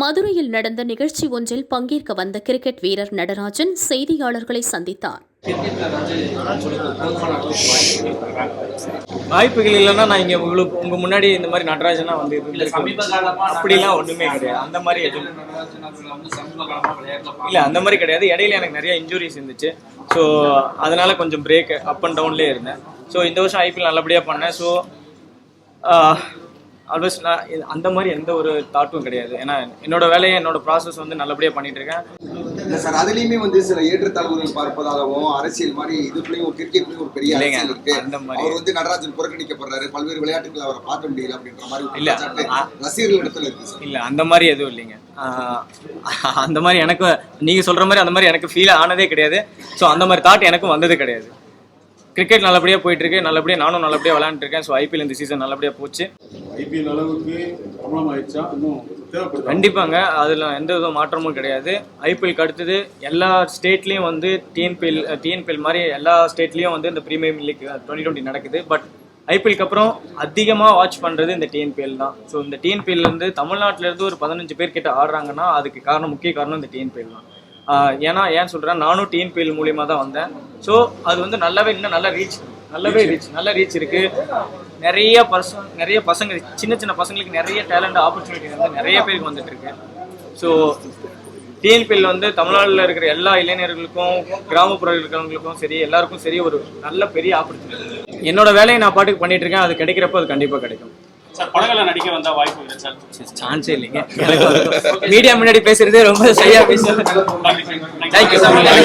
மதுரையில் நடந்த நிகழ்ச்சி ஒன்றில் பங்கேற்க வந்த கிரிக்கெட் வீரர் நடராஜன் செய்தியாளர்களை சந்தித்தார். வாய்ப்புகள் இல்லைன்னா நான் இங்க உங்களுக்கு உங்க முன்னாடி இந்த மாதிரி நடராஜனா வந்து அப்படிலாம் ஒண்ணுமே கிடையாது. அந்த மாதிரி எதுவும் இல்ல அந்த மாதிரி கிடையாது. இடையில எனக்கு நிறைய இன்ஜுரிஸ் இருந்துச்சு. ஸோ அதனால கொஞ்சம் பிரேக் அப் அண்ட் டவுன்லேயே இருந்தேன். ஸோ இந்த வருஷம் ஐபிஎல் நல்லபடியாக பண்ணேன். ஸோ ஆல்வேஸ் நான் இது- அந்த மாதிரி எந்த ஒரு தாட்டும் கிடையாது. ஏன்னா என்னோட வேலையை என்னோட ப்ராசஸ் வந்து நல்லபடியாக பண்ணிட்டு இருக்கேன் இல்ல சார் அதுலயுமே வந்து சில ஏற்றத்தாழ்வுகள் பார்ப்பதாகவும் அரசியல் மாதிரி இதுக்குள்ளயும் கிரிக்கெட்லயும் ஒரு பெரிய இல்லைங்க, அரசியல் இருக்கு. அந்த மாதிரி- அவர் வந்து நடராஜன் புறக்கணிக்கப்படுறாரு பல்வேறு விளையாட்டுகள் அவரை பார்க்க முடியல அப்படின்ற மாதிரி ஒரு இல்ல, குற்றச்சாட்டு ஆ- ரசிகர்கள் இடத்துல இருக்கு சார் இல்லை அந்த மாதிரி எதுவும் இல்லைங்க. ஆஹ் அந்த மாதிரி எனக்கு நீங்கள் சொல்கிற மாதிரி அந்த மாதிரி எனக்கு ஃபீல் ஆனதே கிடையாது. ஸோ அந்த மாதிரி தாட் எனக்கும் வந்தது கிடையாது. கிரிக்கெட் நல்லபடியாக போயிட்டு இருக்கு நல்லபடியாக நானும் நல்லபடியாக விளையாண்டுருக்கேன். ஸோ ஐபிஎல் இந்த சீசன் நல்லபடியாக போச்சு. ஐபிஎல் அளவுக்கு பிரபலம் ஆயிடுச்சா இன்னும் கண்டிப்பாக அதில் எந்த வித மாற்றமும் கிடையாது. ஐபிஎல்க்கு அடுத்தது எல்லா ஸ்டேட்லேயும் வந்து டிஎன்பிஎல் டிஎன்பிஎல் மாதிரி எல்லா ஸ்டேட்லேயும் வந்து இந்த ப்ரீமியம் லீக் டுவெண்ட்டி டுவெண்ட்டி நடக்குது. பட் ஐபிஎல்க்கு அப்புறம் அதிகமாக வாட்ச் பண்ணுறது இந்த டிஎன்பிஎல் தான். ஸோ இந்த TNPL ல இருந்து தமிழ்நாட்டுல இருந்து ஒரு பதினஞ்சு பேர் கிட்ட ஆடுறாங்கன்னா அதுக்கு காரணம் முக்கிய காரணம் இந்த டிஎன்பிஎல் தான். ஏன்னா ஏன் சொல்கிறேன் நானும் டிஎன்பிஎல் மூலியமாக தான் வந்தேன். ஸோ அது வந்து நல்லாவே இன்னும் நல்ல ரீச் நல்லாவே ரீச் நல்ல ரீச் இருக்கு. நிறைய பசங்க நிறைய பசங்க சின்ன சின்ன பசங்களுக்கு நிறைய டேலண்ட் ஆப்பர்ச்சுனிட்டி வந்து நிறைய பேருக்கு வந்துட்டு இருக்கு. ஸோ டிஎன்பிஎல் வந்து தமிழ்நாட்டில் இருக்கிற எல்லா இளைஞர்களுக்கும் கிராமப்புற இருக்கிறவங்களுக்கும் சரி எல்லாருக்கும் சரி ஒரு நல்ல பெரிய ஆப்பர்ச்சுனிட்டி என்னோட வேலையை நான் பாட்டுக்கு பண்ணிட்டு இருக்கேன். அது கிடைக்கிறப்ப அது கண்டிப்பாக கிடைக்கும். சார் படங்களை நடிக்க வந்தா வாய்ப்பு இல்லை சார்? சான்ஸே இல்லைங்க. மீடியா முன்னாடி பேசுறதே ரொம்ப சரியா பேசுறது தேங்க்யூ